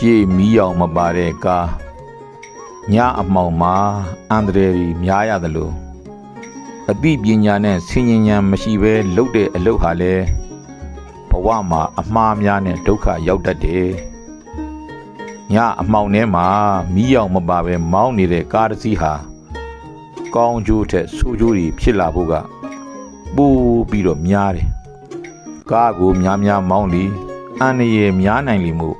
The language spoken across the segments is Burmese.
ရှေ့မီးရောင်မပါတဲ့ကားညအမှောင်မှာအန္တရာယ်ကြီးများရသလိုအသိပညာနဲ့ဆင်ញဉဏ်မရှိဘဲလုပ်တဲ့အလုပ်ဟာလဲဘဝမှာအမှားများနဲ့ဒုက္ခရောက်တတ်တယ်ညအမှောင်ထဲမှာမီးရောင်မပါဘဲမောင်းနေတဲ့ကားတစ်စီးဟာကောင်းကျိုးထက်ဆိုးကျိုးတွေဖြစ်လာဖို့ကပိုပြီးတော့များတယ်ကားကိုများများမောင်းလီအန္တရာယ်များနိုင်လီမို့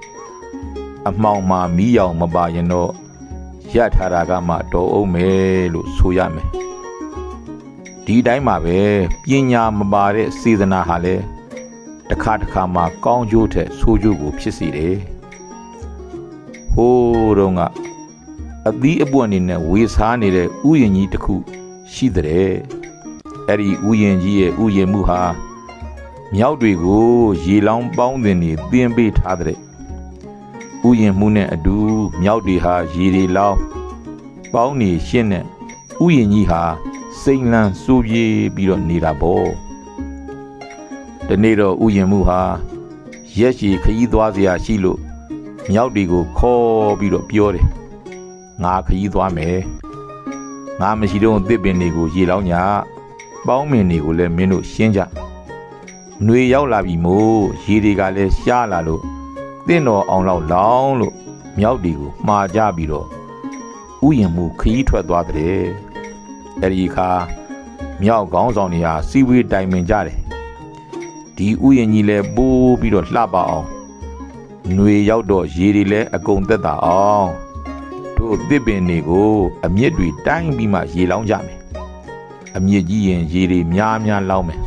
အမှောင်မှာမီးရောင်မပါရင်တော့ရထားတာကမှတော်အောင်မယ်လို့ဆိုရမယ်ဒီတိုင်းမှာပဲပညာမပါတဲ့စေတနာဟာလဲတစ်ခါတစ်ခါမှကောင်းကျိုးထက်ဆိုးကျိုးကိုဖြစ်စေတယ်ဟိုးတော့ကအသီးအပွင့်နေနဲ့ဝေစားနေတဲ့ဥယျာဉ်ကြီးတစ်ခုရှိတဲ့အဲ့ဒီဥယျာဉ်ကြီးရဲ့ဥယျာဉ်မှုဟာမြောက်တွေကို ရေလောင်းပေါင်းတင်နေသင်ပေးထားတဲ့ ဥယျင်မှုနဲ့အတူမြောက်တွေဟာရေတွေလောင်းပေါင်းနေရှင်းနဲ့ဥယျင်ကြီးဟာစိမ့်လန်းစိုးပြေးပြီးတော့နေတာပေါ့ဒီနေ့တော့ဥယျင်မှုဟာရက်ရှည်ခရီးသွားစရာရှိလို့မြောက်တွေကိုခေါ်ပြီးတော့ပြောတယ်ငါခရီးသွားမယ်ငါမရှိတော့တစ်ပင်တွေကိုရေလောင်းညာပေါင်းမင်တွေကိုလည်းမင်းတို့ရှင်းကြຫນွေရောက်လာပြီမို့ရေတွေကလည်းရှားလာလို့ တင့်တော်အောင်လောက်လောင်းလို့မြောက်ဒီကိုမှားကြပြီးတော့ဥယျာဉ်မှုခရီးထွက်သွားတဲ့အဲ့ဒီအခါမြောက်ကောင်းဆောင်တွေဟာစီဝေးတိုင်ပင်ကြတယ်ဒီဥယျာဉ်ကြီးလဲပိုးပြီးတော့လှပအောင်ຫນွေရောက်တော့ရေတွေလဲအကုန်သက်သာအောင်တို့သစ်ပင်တွေကိုအမြင့်တွေတိုင်းပြီးမှရေလောင်းကြမယ်အမြင့်ကြီးရင်ရေတွေများများလောင်းမယ်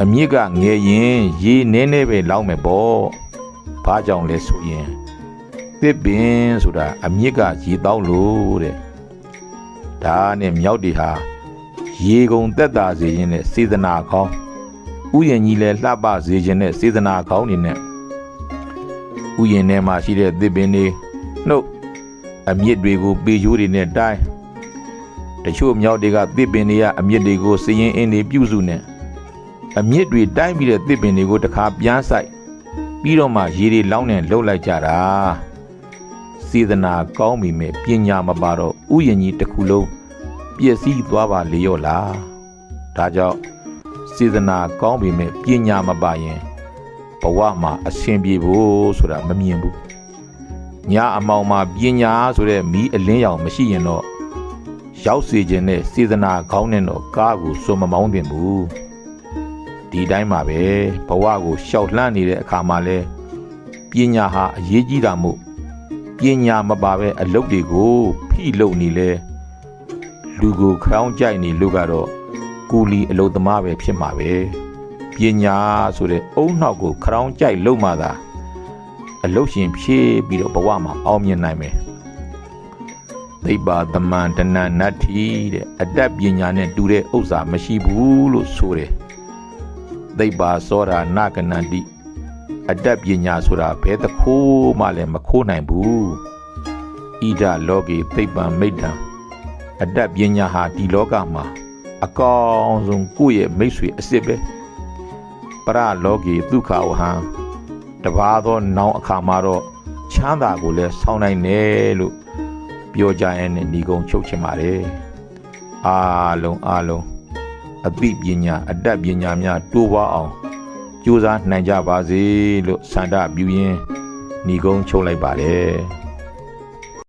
အမြင့်ကငယ်ရင်ရေနည်းနည်းပဲလောင်းမယ်ပေါ့ ဘာကြောင့်လဲဆိုရင်သစ်ပင်ဆိုတာအမြစ်ကရေတောင်းလို့တဲ့ဒါနဲ့မြောက်တွေဟာရေကုန်တက်တာစေခြင်းနဲ့စေတနာကောင်းဥယျာဉ်ကြီးလဲလှပစေခြင်းနဲ့စေတနာကောင်းနေနဲ့ဥယျာဉ်ထဲမှာရှိတဲ့သစ်ပင်တွေနှုတ်အမြစ်တွေကိုပေချိုးတွေနဲ့တိုင်းတချို့မြောက်တွေကသစ်ပင်တွေကအမြစ်တွေကိုစရင်အင်းတွေပြုစုနေအမြစ်တွေတိုင်းပြီးတဲ့သစ်ပင်တွေကိုတစ်ခါပြန်ဆိုင် ပြီးတော့မှရေတွေလောင်းနေလှုပ်လိုက်ကြတာစေတနာကောင်းပြီမဲ့ပညာမပါတော့ဥယျာဉ်ကြီးတစ်ခုလုံးပျက်စီးသွားပါလေရောလားဒါကြောင့်စေတနာကောင်းပြီမဲ့ပညာမပါရင်ဘဝမှာအဆင်ပြေဖို့ဆိုတာမမြင်ဘူးညာအမောင်မှာပညာဆိုတဲ့မီးအလင်းရောင်မရှိရင်တော့ရောက်စေခြင်းနဲ့စေတနာကောင်းတဲ့တော့ကားကိုစွန်မမောင်းတင်ဘူး ဒီတိုင်းမှာပဲဘဝကိုရှောက်လှမ်းနေတဲ့အခါမှာလဲပညာဟာအရေးကြီးတာမို့ပညာမပါပဲအလုပ်တွေကိုဖိလုပ်နေလဲလူကိုခေါင်းကြိုက်နေလို့ကတော့ကူလီအလုပ်သမားပဲဖြစ်မှာပဲပညာဆိုတဲ့အုံနှောက်ကိုခေါင်းကြိုက်လုပ်မှသာအလုပ်ရှင်ဖြည့်ပြီးတော့ဘဝမှာအောင်မြင်နိုင်မယ်သိပ္ပာသမန္တနနတ္ထိတဲ့အတ္တပညာနဲ့တူတဲ့ဥစ္စာမရှိဘူးလို့ဆိုတယ် သိပ္ပါစောရာနာကနန္တိအတ္တပညာဆိုတာဘယ်တခိုးမှလည်းမခိုးနိုင်ဘူးဣဒလောကေသိပ္ပံမိတ်တံအတ္တပညာဟာဒီလောကမှာအကောင်းဆုံးကိုယ့်ရဲ့မိတ်ဆွေအစ်စ်ပဲပရလောကေဒုက္ခဝဟံတဘာသောနောင်အခါမှာတော့ချမ်းသာကိုလည်းဆောင်းနိုင်တယ်လို့ပြောကြရင်လည်းညီကုံချုပ်ချင်ပါတယ်အားလုံးအားလုံး အသိပညာအတတ်ပညာများတိုးပွားအောင်ကြိုးစားနိုင်ကြပါစေလို့ဆန္ဒပြုရင်းညီကုန်းချုပ်လိုက်ပါတယ်